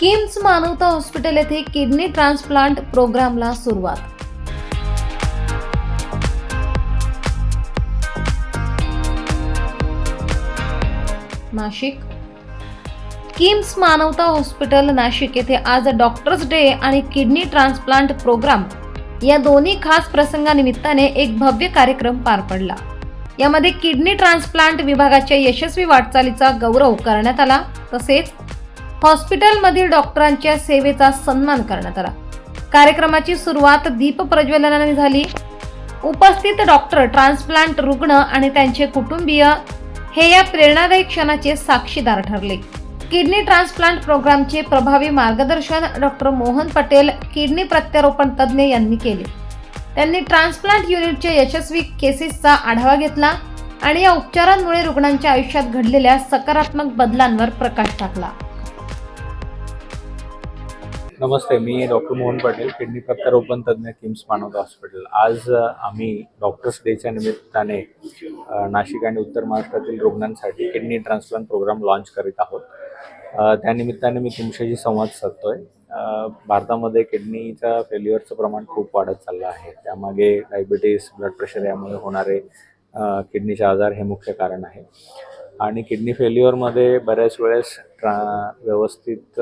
किम्स मानवता हॉस्पिटल येथे kidney transplant प्रोग्रामला सुरुवात. नाशिक. किम्स मानवता हॉस्पिटल नाशिक येथे आज डॉक्टर्स डे आणि किडनी ट्रान्सप्लांट प्रोग्राम या दोन्ही खास प्रसंगानिमित्ताने एक भव्य कार्यक्रम पार पडला. यामध्ये किडनी ट्रान्सप्लांट विभागाच्या यशस्वी वाटचालीचा गौरव करण्यात आला तसेच हॉस्पिटलमधील डॉक्टरांच्या सेवेचा सन्मान करण्यात आला. कार्यक्रमाची सुरुवात दीप प्रज्वलनाने झाली. उपस्थित डॉक्टर ट्रान्सप्लांट रुग्ण आणि त्यांचे कुटुंबीय हे या प्रेरणादायी क्षणाचे साक्षीदार ठरले. किडनी ट्रान्सप्लांट प्रोग्रामचे प्रभावी मार्गदर्शन डॉक्टर मोहन पटेल किडनी प्रत्यारोपण तज्ज्ञ यांनी केले. त्यांनी ट्रान्सप्लांट युनिटच्या यशस्वी केसेसचा आढावा घेतला आणि या उपचारांमुळे रुग्णांच्या आयुष्यात घडलेल्या सकारात्मक बदलांवर प्रकाश टाकला. नमस्ते मी डॉक्टर मोहन पाटील किडनी कर्करोपण तज्ज्ञ किम्स मानवता हॉस्पिटल. आज आम्ही डॉक्टर्स डेच्या निमित्ताने नाशिक आणि उत्तर महाराष्ट्रातील रुग्णांसाठी किडनी ट्रान्सप्लांट प्रोग्राम लॉन्च करीत आहोत. त्यानिमित्ताने मी तुमच्याशी संवाद साधतोय. आहे भारतामध्ये किडनीच्या फेल्युअरचं प्रमाण खूप वाढत चाललं आहे. त्यामागे डायबिटीस ब्लड प्रेशर यामुळे होणारे किडनीचे आजार हे मुख्य कारण आहे. आणि किडनी फेल्युअरमध्ये बऱ्याच वेळेस ट्रा व्यवस्थित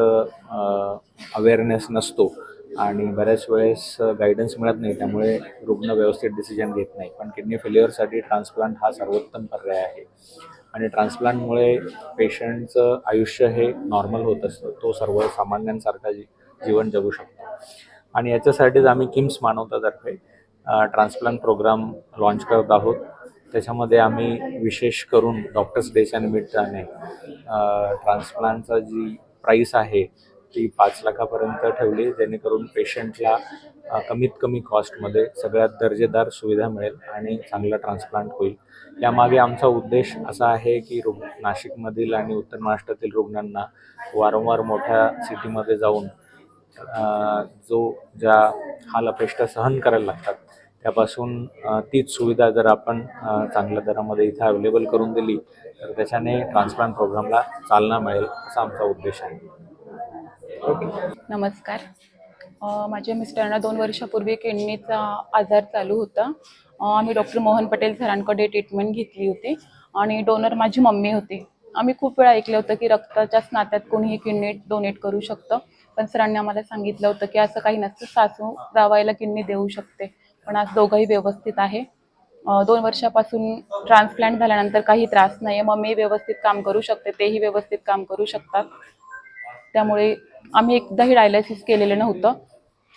अवेअरनेस नसतो आणि बऱ्याच वेळेस गायडन्स मिळत नाही. त्यामुळे रुग्ण व्यवस्थित डिसिजन घेत नाही. पण किडनी फेल्युअरसाठी ट्रान्सप्लांट हा सर्वोत्तम पर्याय आहे. आणि ट्रान्सप्लांटमुळे पेशंटचं आयुष्य हे नॉर्मल होत असतं. तो सर्वसामान्यांसारखा जी जीवन जगू शकतो. आणि याच्यासाठीच आम्ही किम्स मानवतातर्फे ट्रान्सप्लांट प्रोग्राम लॉन्च करत आहोत. त्याच्यामध्ये आम्ही विशेष करून डॉक्टर्स डेच्या निमित्ताने ट्रान्सप्लांटचा जी प्राईस आहे ती पाच लाखापर्यंत ठेवली जेणेकरून पेशंटला कमीत कमी कॉस्टमध्ये सगळ्यात दर्जेदार सुविधा मिळेल आणि चांगला ट्रान्सप्लांट होईल. यामागे आमचा उद्देश असा आहे की रुग् नाशिकमधील आणि उत्तर महाराष्ट्रातील रुग्णांना वारंवार मोठ्या सिटीमध्ये जाऊन जो ज्या हाल अपेष्टा सहन करायला लागतात त्यापासून तीच सुविधा जर आपण चांगल्या दरामध्ये इथं अवेलेबल करून दिली तर त्याच्याने ट्रान्सप्लांट प्रोग्रामला चालना मिळेल असा आमचा उद्देश आहे. नमस्कार. अ, माझ्या मिस्टरांना दोन वर्षापूर्वी किडनीचा आजार चालू होता. अ, आम्ही डॉक्टर मोहन पटेल सरांकडे ट्रीटमेंट घेतली होती आणि डोनर माझी मम्मी होती. आम्ही खूप वेळा ऐकलं होतं की रक्ताच्याच नात्यात कोणीही किडनी डोनेट करू शकतं पण सरांनी आम्हाला सांगितलं होतं की असं काही नसतं सासू जावायला किडनी देऊ शकते. पण आज दोघंही व्यवस्थित आहे. दोन वर्षापासून ट्रान्सप्लांट झाल्यानंतर काही त्रास नाही आहे मी व्यवस्थित काम करू शकते तेही व्यवस्थित काम करू शकतात. त्यामुळे आम्ही एकदाही डायलायसिस केलेलं नव्हतं.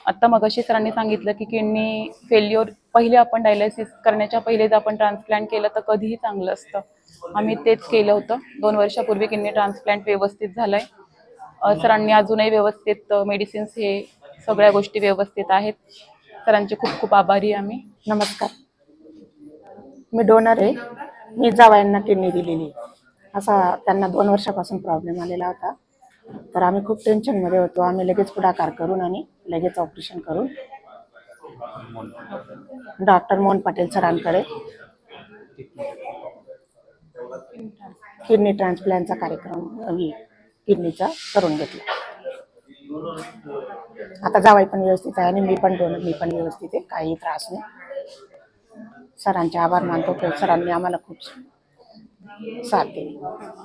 आत्ता मगाशी सरांनी सांगितलं की किडनी फेल्युअर पहिले आपण डायलायसिस करण्याच्या पहिले जर आपण ट्रान्सप्लांट केलं तर कधीही चांगलं असतं. आम्ही तेच केलं होतं. दोन वर्षापूर्वी किडनी ट्रान्सप्लांट व्यवस्थित झालं आहे सरांनी अजूनही व्यवस्थित मेडिसिन्स हे सगळ्या गोष्टी व्यवस्थित आहेत. सरांचे खूप खूप आभारी आम्ही. नमस्कार. मी डोनर आहे. मी जावयांना किडनी दिलेली असा त्यांना दोन वर्षापासून प्रॉब्लेम आलेला होता. तर आम्ही खूप टेन्शनमध्ये होतो. आम्ही लगेच पुढाकार करून आणि लगेच ऑपरेशन करून डॉक्टर मोहन पाटील सरांकडे किडनी ट्रान्सप्लांटचा कार्यक्रम किडनीचा करून घेतला. आता जावाई पण व्यवस्थित आहे आणि मी पण दोन मी पण व्यवस्थित आहे. काही त्रास नाही. सरांचे आभार मानतो. सरांनी आम्हाला खूप साथ दिली.